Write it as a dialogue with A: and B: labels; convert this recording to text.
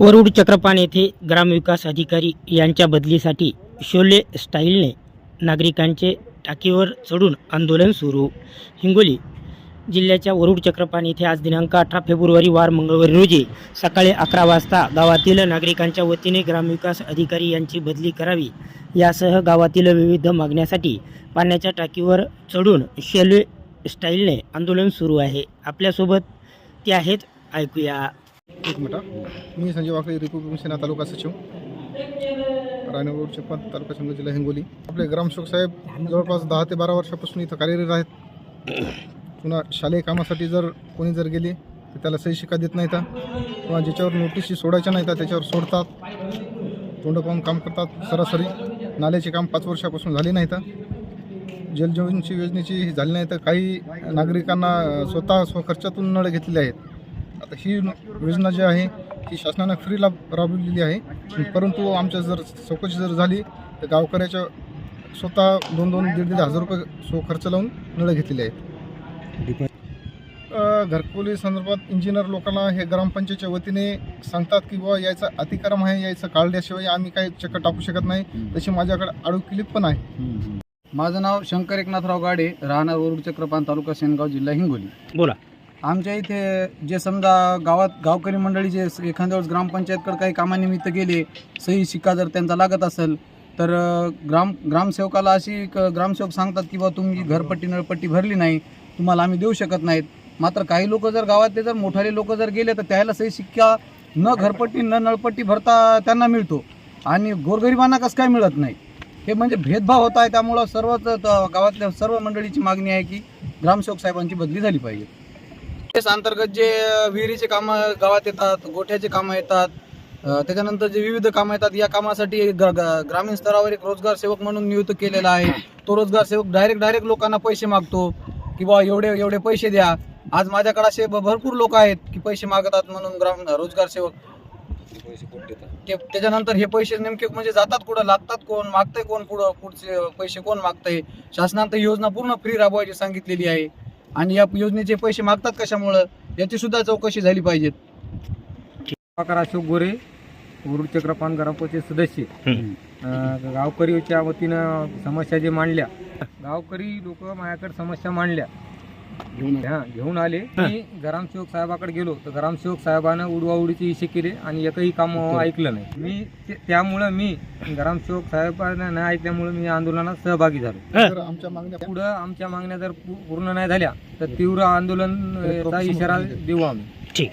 A: वरुड चक्रपाण येथे ग्रामविकास अधिकारी यांच्या बदलीसाठी शोले स्टाईलने नागरिकांचे टाकीवर चढून आंदोलन सुरू. हिंगोली जिल्ह्याच्या वरुड चक्रपाण येथे आज दिनांक अठरा फेब्रुवारी वार मंगळवारी रोजी सकाळी अकरा वाजता गावातील नागरिकांच्या वतीने ग्रामविकास अधिकारी यांची बदली करावी यासह गावातील विविध मागण्यासाठी पाण्याच्या टाकीवर चढून शेल्वे स्टाईलने आंदोलन सुरू आहे. आपल्यासोबत ते आहेत ऐकूया.
B: एक मी संजय वाकडे रिपब्लिक सेना तालुका सचिव. राणेगड चिपत तालुका संघ जिल्हा हिंगोली. आपले ग्रामसेवक साहेब जवळपास दहा ते बारा वर्षापासून इथं कार्यरत आहेत. पुन्हा शालेय कामासाठी जर कोणी जर गेले तर त्याला सही शिका देत नाहीत. किंवा ज्याच्यावर नोटीसी सोडायच्या नाहीत त्याच्यावर सोडतात. तोंड पाहून काम करतात सरासरी. नाल्याचे काम पाच वर्षापासून झाले नाहीत. जलजीवनची योजनेची झाली नाही तर काही नागरिकांना स्वतः स्वखर्चातून नळ घेतलेले आहेत. आता ही योजना जी आहे ही शासनानं फ्री लाभ राबवलेली आहे. परंतु आमच्या जर चौकशी जर झाली तर गावकऱ्याच्या स्वतः दोन दोन दीड दीड हजार रुपये स्व खर्च लावून नळ घेतलेले आहेत. घरकुली संदर्भात इंजिनियर लोकांना हे ग्रामपंचायतच्या वतीने सांगतात की बाबा याचा अतिक्रम आहे याचं काढल्याशिवाय आम्ही काही चक्कर टाकू शकत नाही. तशी माझ्याकडे आडू क्लिप पण आहे.
C: माझं नाव शंकर एकनाथराव गाडे राहणार वरुड चक्रपान तालुका सेनगाव जिल्हा हिंगोली.
A: बोला.
C: आमच्या इथे जे समजा गावात गावकरी मंडळी जे एखाद्या वेळेस ग्रामपंचायतकडे काही कामानिमित्त गेले सही शिक्का जर त्यांचा लागत असेल तर ग्राम ग्रामसेवकाला अशी क- ग्रामसेवक सांगतात की बा तुम्ही घरपट्टी नळपट्टी भरली नाही तुम्हाला आम्ही देऊ शकत नाहीत. मात्र काही लोक जर गावातले जर मोठाले लोक जर गेले तर त्याला सही शिक्का न घरपट्टी न नळपट्टी भरता त्यांना मिळतो. आणि गोरगरिबांना कसं काय मिळत नाही? हे म्हणजे भेदभाव होत आहे त्यामुळं सर्वच गावातल्या सर्व मंडळीची मागणी आहे की ग्रामसेवक साहेबांची बदली झाली पाहिजे. तेच अंतर्गत जे विहिरीचे कामं गावात येतात गोठ्याचे कामं येतात त्याच्यानंतर जे विविध कामं येतात या कामासाठी ग्रामीण स्तरावर एक रोजगार सेवक म्हणून नियुक्त केलेला आहे. तो रोजगार सेवक डायरेक्ट डायरेक्ट लोकांना पैसे मागतो की बा एवढे एवढे पैसे द्या. आज माझ्याकडे असे भ- भरपूर लोक आहेत की पैसे मागतात म्हणून ग्राम रोजगार सेवक. ते त्याच्यानंतर हे पैसे नेमके म्हणजे जातात कुठं लागतात कोण मागतंय कोण पुढं पुढचे पैसे कोण मागतंय? शासनानं तर ही योजना पूर्ण फ्री राबवायची सांगितलेली आहे. आणि या योजनेचे पैसे मागतात कशामुळं? याची सुद्धा चौकशी झाली पाहिजे
D: प्रभाकर अशोक गोरे वरुड चक्रपान ग्रामपंचायत सदस्य. अं, गावकरीच्या वतीनं समस्या जे मांडल्या गावकरी लोक माझ्याकडे समस्या मांडल्या. हा घेऊन आले. मी ग्रामसेवक साहेबाकडे गेलो. तर ग्रामसेवक साहेबानं उडवाउडीचे इशे केले आणि एकही काम ऐकलं नाही. मी ते- त्यामुळं मी ग्रामसेवक साहेबांना नाही ऐकल्यामुळे मी आंदोलनात सहभागी झालो.
B: तर आमच्या मागण्या
D: पुढं आमच्या मागण्या जर पू- पूर्ण नाही झाल्या तर तीव्र आंदोलन अं, चा इशारा देऊ आम्ही.
A: ठीक.